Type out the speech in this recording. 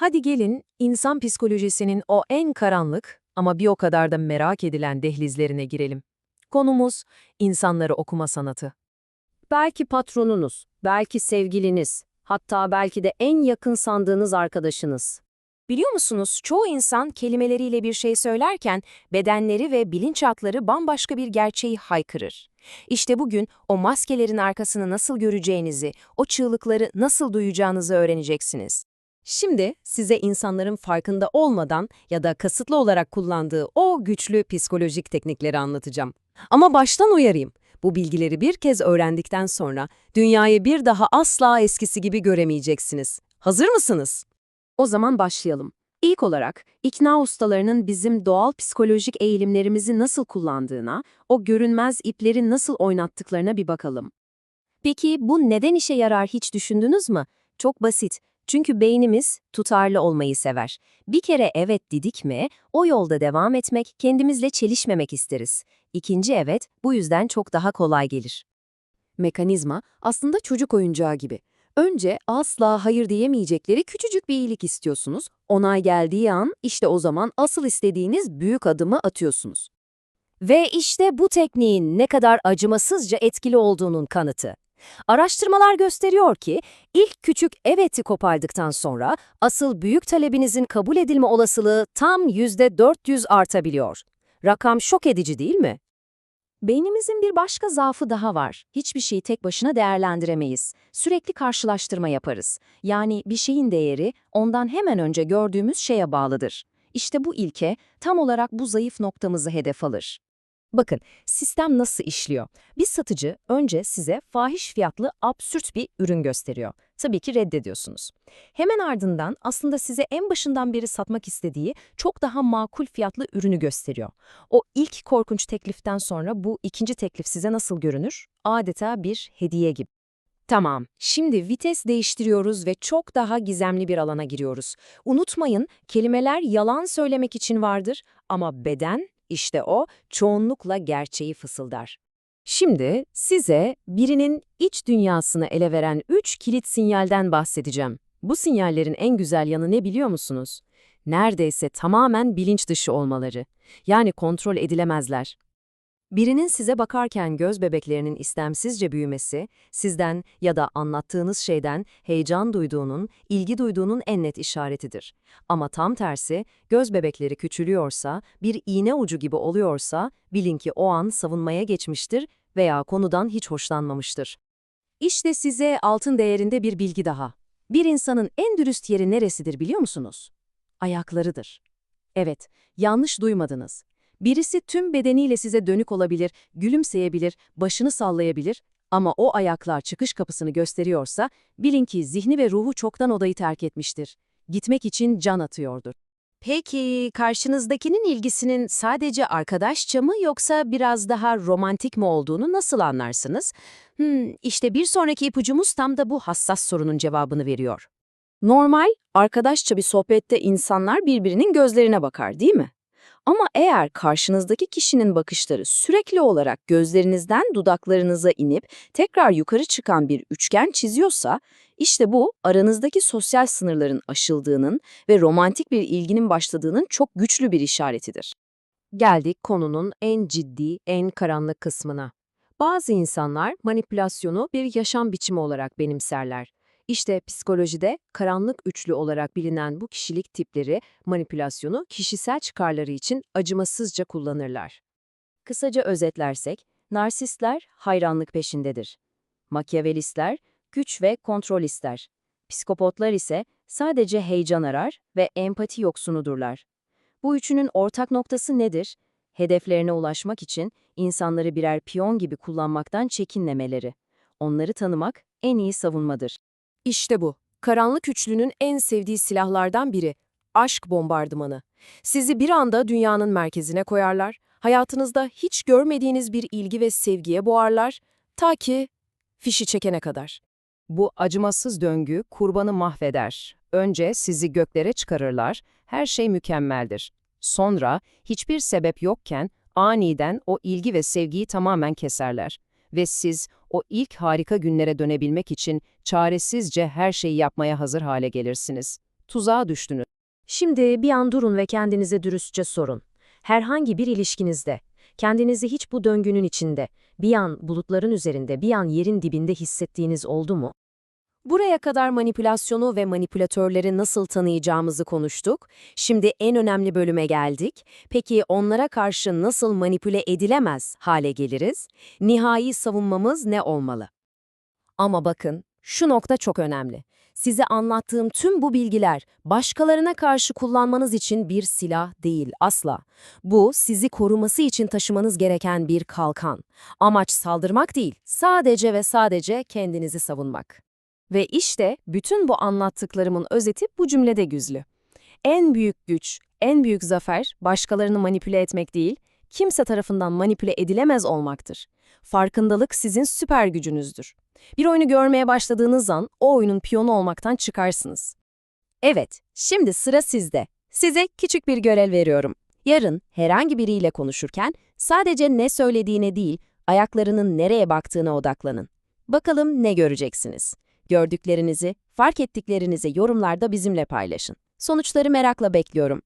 Hadi gelin insan psikolojisinin o en karanlık ama bir o kadar da merak edilen dehlizlerine girelim. Konumuz insanları okuma sanatı. Belki patronunuz, belki sevgiliniz, hatta belki de en yakın sandığınız arkadaşınız. Biliyor musunuz, çoğu insan kelimeleriyle bir şey söylerken bedenleri ve bilinçaltları bambaşka bir gerçeği haykırır. İşte bugün o maskelerin arkasını nasıl göreceğinizi, o çığlıkları nasıl duyacağınızı öğreneceksiniz. Şimdi size insanların farkında olmadan ya da kasıtlı olarak kullandığı o güçlü psikolojik teknikleri anlatacağım. Ama baştan uyarayım. Bu bilgileri bir kez öğrendikten sonra dünyayı bir daha asla eskisi gibi göremeyeceksiniz. Hazır mısınız? O zaman başlayalım. İlk olarak ikna ustalarının bizim doğal psikolojik eğilimlerimizi nasıl kullandığına, o görünmez ipleri nasıl oynattıklarına bir bakalım. Peki bu neden işe yarar hiç düşündünüz mü? Çok basit. Çünkü beynimiz tutarlı olmayı sever. Bir kere evet dedik mi, o yolda devam etmek, kendimizle çelişmemek isteriz. İkinci evet, bu yüzden çok daha kolay gelir. Mekanizma aslında çocuk oyuncağı gibi. Önce asla hayır diyemeyecekleri küçücük bir iyilik istiyorsunuz. Onay geldiği an işte o zaman asıl istediğiniz büyük adımı atıyorsunuz. Ve işte bu tekniğin ne kadar acımasızca etkili olduğunun kanıtı. Araştırmalar gösteriyor ki ilk küçük evet'i kopardıktan sonra asıl büyük talebinizin kabul edilme olasılığı tam %400 artabiliyor. Rakam şok edici değil mi? Beynimizin bir başka zaafı daha var. Hiçbir şeyi tek başına değerlendiremeyiz. Sürekli karşılaştırma yaparız. Yani bir şeyin değeri ondan hemen önce gördüğümüz şeye bağlıdır. İşte bu ilke tam olarak bu zayıf noktamızı hedef alır. Bakın, sistem nasıl işliyor? Bir satıcı önce size fahiş fiyatlı absürt bir ürün gösteriyor. Tabii ki reddediyorsunuz. Hemen ardından aslında size en başından beri satmak istediği çok daha makul fiyatlı ürünü gösteriyor. O ilk korkunç tekliften sonra bu ikinci teklif size nasıl görünür? Adeta bir hediye gibi. Tamam, şimdi vites değiştiriyoruz ve çok daha gizemli bir alana giriyoruz. Unutmayın, kelimeler yalan söylemek için vardır ama beden işte o çoğunlukla gerçeği fısıldar. Şimdi size birinin iç dünyasını ele veren üç kilit sinyalden bahsedeceğim. Bu sinyallerin en güzel yanı ne biliyor musunuz? Neredeyse tamamen bilinç dışı olmaları. Yani kontrol edilemezler. Birinin size bakarken göz bebeklerinin istemsizce büyümesi, sizden ya da anlattığınız şeyden heyecan duyduğunun, ilgi duyduğunun en net işaretidir. Ama tam tersi, göz bebekleri küçülüyorsa, bir iğne ucu gibi oluyorsa, bilin ki o an savunmaya geçmiştir veya konudan hiç hoşlanmamıştır. İşte size altın değerinde bir bilgi daha. Bir insanın en dürüst yeri neresidir biliyor musunuz? Ayaklarıdır. Evet, yanlış duymadınız. Birisi tüm bedeniyle size dönük olabilir, gülümseyebilir, başını sallayabilir ama o ayaklar çıkış kapısını gösteriyorsa bilin ki zihni ve ruhu çoktan odayı terk etmiştir. Gitmek için can atıyordur. Peki karşınızdakinin ilgisinin sadece arkadaşça mı yoksa biraz daha romantik mi olduğunu nasıl anlarsınız? Hmm, işte bir sonraki ipucumuz tam da bu hassas sorunun cevabını veriyor. Normal, arkadaşça bir sohbette insanlar birbirinin gözlerine bakar değil mi? Ama eğer karşınızdaki kişinin bakışları sürekli olarak gözlerinizden dudaklarınıza inip tekrar yukarı çıkan bir üçgen çiziyorsa, işte bu aranızdaki sosyal sınırların aşıldığının ve romantik bir ilginin başladığının çok güçlü bir işaretidir. Geldik konunun en ciddi, en karanlık kısmına. Bazı insanlar manipülasyonu bir yaşam biçimi olarak benimserler. İşte psikolojide karanlık üçlü olarak bilinen bu kişilik tipleri manipülasyonu kişisel çıkarları için acımasızca kullanırlar. Kısaca özetlersek, narsistler hayranlık peşindedir. Makyavelistler güç ve kontrol ister. Psikopotlar ise sadece heyecan arar ve empati yoksunudurlar. Bu üçünün ortak noktası nedir? Hedeflerine ulaşmak için insanları birer piyon gibi kullanmaktan çekinmemeleri. Onları tanımak en iyi savunmadır. İşte bu. Karanlık üçlünün en sevdiği silahlardan biri. Aşk bombardımanı. Sizi bir anda dünyanın merkezine koyarlar, hayatınızda hiç görmediğiniz bir ilgi ve sevgiye boğarlar, ta ki fişi çekene kadar. Bu acımasız döngü kurbanı mahveder. Önce sizi göklere çıkarırlar, her şey mükemmeldir. Sonra hiçbir sebep yokken aniden o ilgi ve sevgiyi tamamen keserler. Ve siz o ilk harika günlere dönebilmek için çaresizce her şeyi yapmaya hazır hale gelirsiniz. tuzağa düştünüz. Şimdi bir an durun ve kendinize dürüstçe sorun. Herhangi bir ilişkinizde, kendinizi hiç bu döngünün içinde, bir an bulutların üzerinde, bir an yerin dibinde hissettiğiniz oldu mu? Buraya kadar manipülasyonu ve manipülatörleri nasıl tanıyacağımızı konuştuk. Şimdi en önemli bölüme geldik. Peki onlara karşı nasıl manipüle edilemez hale geliriz? Nihai savunmamız ne olmalı? Ama bakın, şu nokta çok önemli. Size anlattığım tüm bu bilgiler başkalarına karşı kullanmanız için bir silah değil asla. Bu sizi koruması için taşımanız gereken bir kalkan. Amaç saldırmak değil, sadece ve sadece kendinizi savunmak. Ve işte bütün bu anlattıklarımın özeti bu cümlede güzlü. En büyük güç, en büyük zafer başkalarını manipüle etmek değil, kimse tarafından manipüle edilemez olmaktır. Farkındalık sizin süper gücünüzdür. Bir oyunu görmeye başladığınız an o oyunun piyonu olmaktan çıkarsınız. Evet, şimdi sıra sizde. Size küçük bir görev veriyorum. Yarın herhangi biriyle konuşurken sadece ne söylediğine değil, ayaklarının nereye baktığına odaklanın. Bakalım ne göreceksiniz. Gördüklerinizi, fark ettiklerinizi yorumlarda bizimle paylaşın. Sonuçları merakla bekliyorum.